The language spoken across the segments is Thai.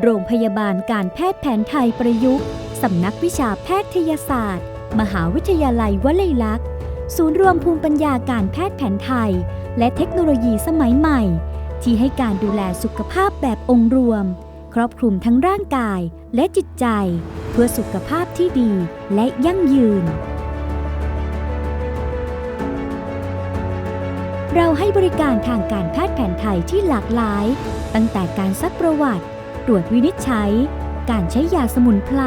โรงพยาบาลการแพทย์แผนไทยประยุกต์ สำนักวิชาแพทยศาสตร์ มหาวิทยาลัยวลัยลักษณ์ ศูนย์รวมภูมิปัญญาการแพทย์แผนไทย และเทคโนโลยีสมัยใหม่ ที่ให้การดูแลสุขภาพแบบองค์รวม ครอบคลุมทั้งร่างกายและจิตใจ เพื่อสุขภาพที่ดีและยั่งยืน เราให้บริการทางการแพทย์แผนไทยที่หลากหลาย ตั้งแต่การซักประวัติ ตรวจวินิจฉัย การใช้ยาสมุนไพร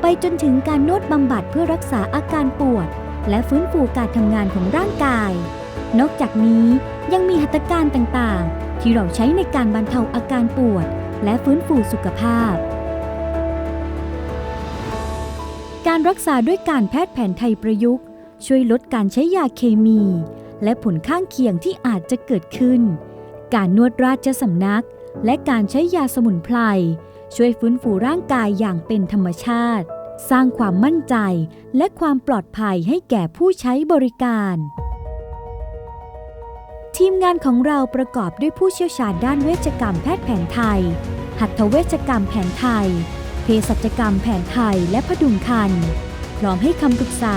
ไปจนถึงการนวดบำบัดเพื่อรักษาอาการปวด และฟื้นฟูการทำงานของร่างกาย นอกจากนี้ยังมีหัตถการต่างๆ ที่เราใช้ในการบรรเทาอาการปวด และฟื้นฟูสุขภาพ การรักษาด้วยการแพทย์แผนไทยประยุกต์ ช่วยลดการใช้ยาเคมี และผลข้างเคียงที่อาจจะเกิดขึ้น การนวดราชสำนัก และการใช้ยาสมุนไพรช่วยฟื้นฟูร่างกายอย่างเป็นธรรมชาติ สร้างความมั่นใจและความปลอดภัยให้แก่ผู้ใช้บริการ ทีมงานของเราประกอบด้วยผู้เชี่ยวชาญด้านเวชกรรมแพทย์แผนไทย หัตถเวชกรรมแผนไทย เภสัชกรรมแผนไทยและพดุงครรภ์พร้อมให้คำปรึกษา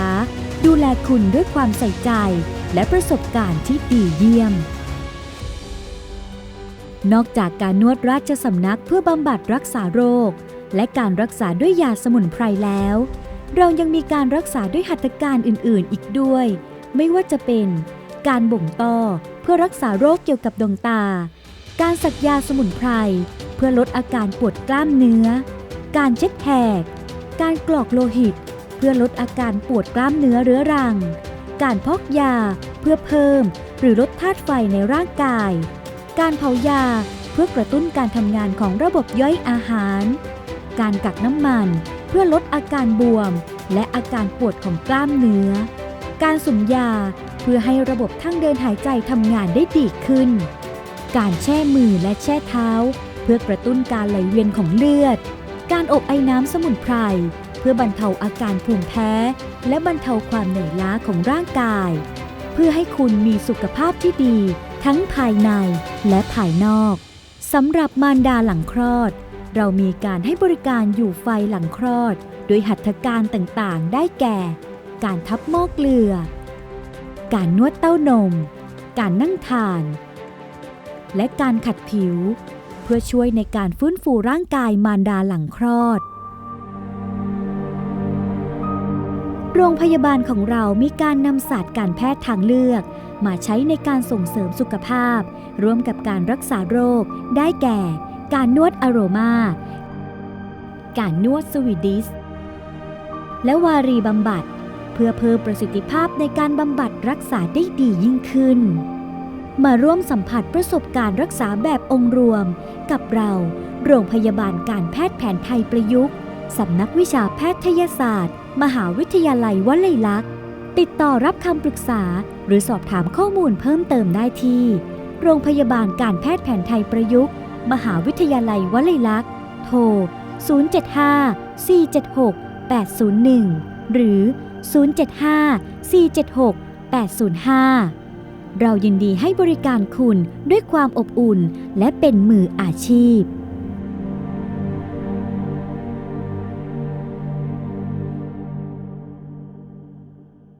ดูแลคุณด้วยความใส่ใจ และประสบการณ์ที่ดีเยี่ยม นอกจากการนวดราชสำนักเพื่อบำบัดรักษาโรค และการรักษาด้วยยาสมุนไพรแล้ว เรายังมีการรักษาด้วยหัตถการอื่นๆ อีกด้วย ไม่ว่าจะเป็น การบ่งต้อเพื่อรักษาโรคเกี่ยวกับดวงตา การสักยาสมุนไพร เพื่อลดอาการปวดกล้ามเนื้อ การเช็ดแหก การกรอกโลหิต เพื่อลดอาการปวดกล้ามเนื้อเรื้อรัง การพอกยาเพื่อเพิ่ม หรือลดธาตุไฟในร่างกาย การเผายาเพื่อกระตุ้นการทำงานของระบบย่อยอาหาร การกักน้ำมันเพื่อลดอาการบวม และอาการปวดของกล้ามเนื้อ การสุ่มยาเพื่อให้ระบบทางเดินหายใจทำงานได้ดีขึ้น การแช่มือและแช่เท้า เพื่อกระตุ้นการไหลเวียนของเลือด การอบไอ้น้ำสมุนไพรเพื่อบรรเทาอาการภูมิแพ้ และบรรเทาความเหนื่อยล้าของร่างกาย เพื่อให้คุณมีสุขภาพที่ดี ทั้งภายในและภายนอกสำหรับมารดาหลังคลอด เรามีการให้บริการอยู่ไฟหลังคลอด โดยหัตถการต่างๆ ได้แก่ การทับหม้อเกลือ การนวดเต้านม การนั่งทาน และการขัดผิว เพื่อช่วยในการฟื้นฟูร่างกายมารดาหลังคลอด โรงพยาบาลของเรามีการนำศาสตร์การแพทย์ทางเลือก มาใช้ในการส่งเสริมสุขภาพ ร่วมกับการรักษาโรค ได้แก่ การนวดอโรมา การนวดสวีดิส และวารีบำบัด เพื่อเพิ่มประสิทธิภาพในการบำบัดรักษาได้ดียิ่งขึ้น มาร่วมสัมผัสประสบการณ์รักษาแบบองค์รวม กับเรา โรงพยาบาลการแพทย์แผนไทยประยุกต์ สำนักวิชาแพทยศาสตร์ มหาวิทยาลัยวลัยลักษณ์ ติดต่อรับคำปรึกษาหรือสอบถามข้อมูลเพิ่มเติมได้ที่ โรงพยาบาลการแพทย์แผนไทยประยุกต์ มหาวิทยาลัยวลัยลักษณ์ โทร 075 476 801 หรือ 075 476 805 เรายินดีให้บริการคุณด้วยความอบอุ่นและเป็นมืออาชีพ